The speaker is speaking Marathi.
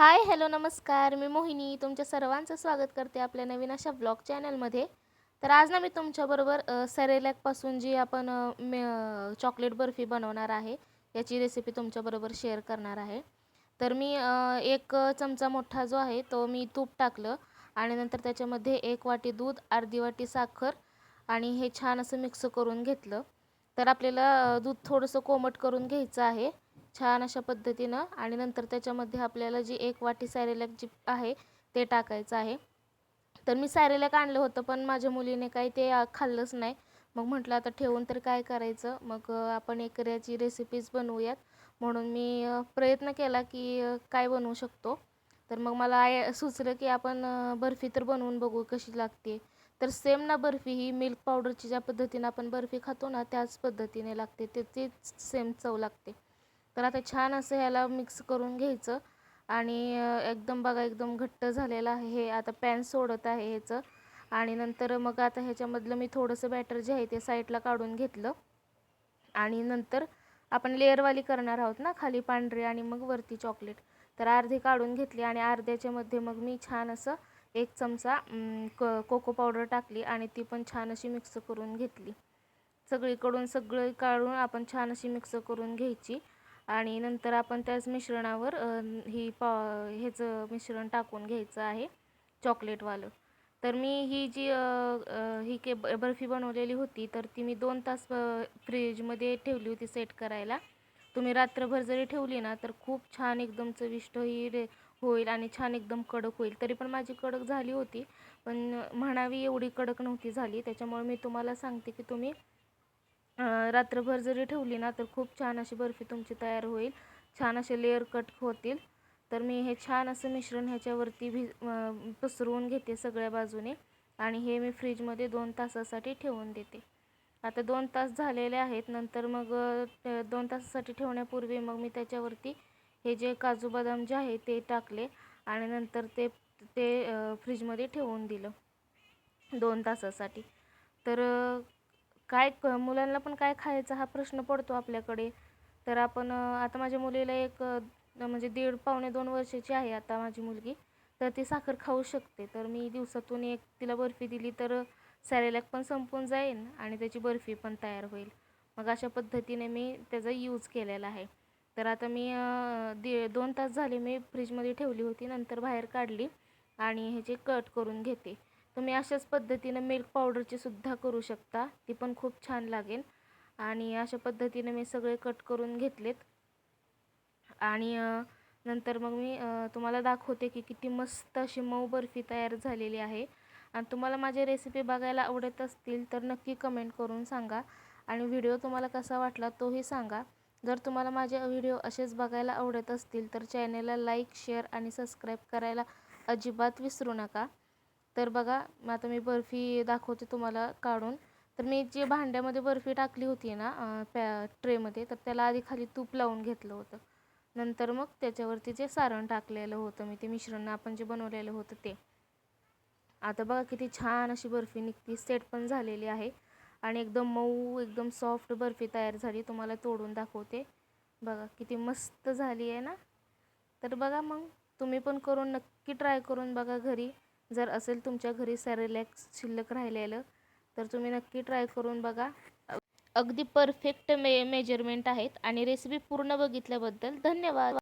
हाय हॅलो नमस्कार. मी मोहिनी. तुमच्या सर्वांचं स्वागत करते आपल्या नवीन अशा ब्लॉग चॅनलमध्ये. तर आज ना मी तुमच्याबरोबर सेरेलॅकपासून जी आपण मे चॉकलेट बर्फी बनवणार आहे याची रेसिपी तुमच्याबरोबर शेअर करणार आहे. तर मी एक चमचा मोठा जो आहे तो मी तूप टाकलं आणि नंतर त्याच्यामध्ये एक वाटी दूध अर्धी वाटी साखर आणि हे छान असं मिक्स करून घेतलं. तर आपल्याला दूध थोडंसं कोमट करून घ्यायचं आहे. छान अशा पद्धतीनं आणि नंतर त्याच्यामध्ये आपल्याला जी एक वाटी सॅरेलॅक जी आहे ते टाकायचं आहे. तर मी सॅरेलॅक आणलं होतं पण माझ्या मुलीने काही ते खाल्लंच नाही. मग म्हटलं आता ठेवून तर काय करायचं? मग आपण एक याची रेसिपीज बनवूयात. म्हणून मी प्रयत्न केला की काय बनवू शकतो. तर मग मला आय सुचलं की आपण बर्फी तर बनवून बघू कशी लागते. तर सेम ना बर्फी ही मिल्क पावडरची ज्या पद्धतीनं आपण बर्फी खातो ना त्याच पद्धतीने लागते. ते तीच सेम चव लागते. तर आता छान असं ह्याला मिक्स करून घ्यायचं. आणि एकदम बघा एकदम घट्ट झालेलं आहे. हे आता पॅन सोडत आहे ह्याचं. आणि नंतर मग आता ह्याच्यामधलं मी थोडंसं बॅटर जे आहे ते साईडला काढून घेतलं. आणि नंतर आपण लेअरवाली करणार आहोत ना खाली पांढरी आणि मग वरती चॉकलेट तर अर्धी काढून घेतली आणि अर्ध्याच्यामध्ये मग मी छान असं एक चमचा क कोको पावडर टाकली आणि ती पण छान अशी मिक्स करून घेतली. सगळीकडून सगळं काढून आपण छान अशी मिक्स करून घ्यायची. आणि नंतर आपण त्याच मिश्रणावर ही पा ह्याचं मिश्रण टाकून घ्यायचं आहे चॉकलेटवालं. तर मी ही जी ही के बर्फी बनवलेली होती तर ती मी दोन तास फ्रीजमध्ये ठेवली होती सेट करायला. तुम्ही रात्रभर जरी ठेवली ना तर खूप छान एकदम चविष्ट ही रे होईल आणि छान एकदम कडक होईल. तरी पण माझी कडक झाली होती पण म्हणावी एवढी कडक नव्हती झाली. त्याच्यामुळे मी तुम्हाला सांगते की तुम्ही रात्रभर जरी ठेवली ना तर खूप छान अशी बर्फी तुमची तयार होईल. छान असे लेअर कट होतील. तर मी हे छान असं मिश्रण ह्याच्यावरती भि पसरवून घेते सगळ्या बाजूने. आणि हे मी फ्रीजमध्ये दोन तासासाठी ठेवून देते. आता दोन तास झालेले आहेत. नंतर मग दोन तासासाठी ठेवण्यापूर्वी मग मी त्याच्यावरती हे जे काजू बदाम जे आहे ते टाकले. आणि नंतर ते ते फ्रीजमध्ये ठेवून दिलं. दोन तासासाठी. तर काय क मुलांना पण काय खायचा हा प्रश्न पडतो आपल्याकडे. तर आपण आता माझ्या मुलीला एक म्हणजे दीड पावणे दोन वर्षाची आहे आता माझी मुलगी. तर ती साखर खाऊ शकते. तर मी दिवसातून एक तिला बर्फी दिली तर सॅरेलॅक पण संपून जाईल आणि त्याची बर्फी पण तयार होईल. मग अशा पद्धतीने मी त्याचा यूज केलेला आहे. तर आता मी अ, दि दोन तास झाले मी फ्रीजमध्ये ठेवली होती. नंतर बाहेर काढली आणि ह्याचे कट करून घेते. तुम्ही अशाच पद्धतीनं मिल्क पावडरची सुद्धा करू शकता. ती पण खूप छान लागेल. आणि अशा पद्धतीनं मी सगळे कट करून घेतलेत. आणि नंतर मग मी तुम्हाला दाखवते की किती मस्त अशी मऊ बर्फी तयार झालेली आहे. आणि तुम्हाला माझे रेसिपी बघायला आवडत असतील तर नक्की कमेंट करून सांगा. आणि व्हिडिओ तुम्हाला कसा वाटला तोही सांगा. जर तुम्हाला माझे व्हिडिओ असेच बघायला आवडत असतील तर चॅनेलला लाईक शेअर आणि सबस्क्राईब करायला अजिबात विसरू नका. तर बघा मग आता मी बर्फी दाखवते तुम्हाला काढून. तर मी जे भांड्यामध्ये बर्फी टाकली होती ना पॅ ट्रेमध्ये तर त्याला आधी खाली तूप लावून घेतलं होतं. नंतर मग त्याच्यावरती जे सारण टाकलेलं होतं मी ते मिश्रण आपण जे बनवलेलं होतं ते. आता बघा किती छान अशी बर्फी निघती. सेट पण झालेली आहे. आणि एकदम मऊ एकदम सॉफ्ट बर्फी तयार झाली. तुम्हाला तोडून दाखवते. बघा किती मस्त झाली आहे ना. तर बघा मग तुम्ही पण करून नक्की ट्राय करून बघा घरी. जर असेल तुमच्या घरी सॅरेलॅक्स शिल्लक राहिलेलं तर तुम्ही नक्की ट्राय करून बघा. अगदी परफेक्ट मे मेजरमेंट आहेत आणि रेसिपी पूर्ण बघितल्याबद्दल धन्यवाद.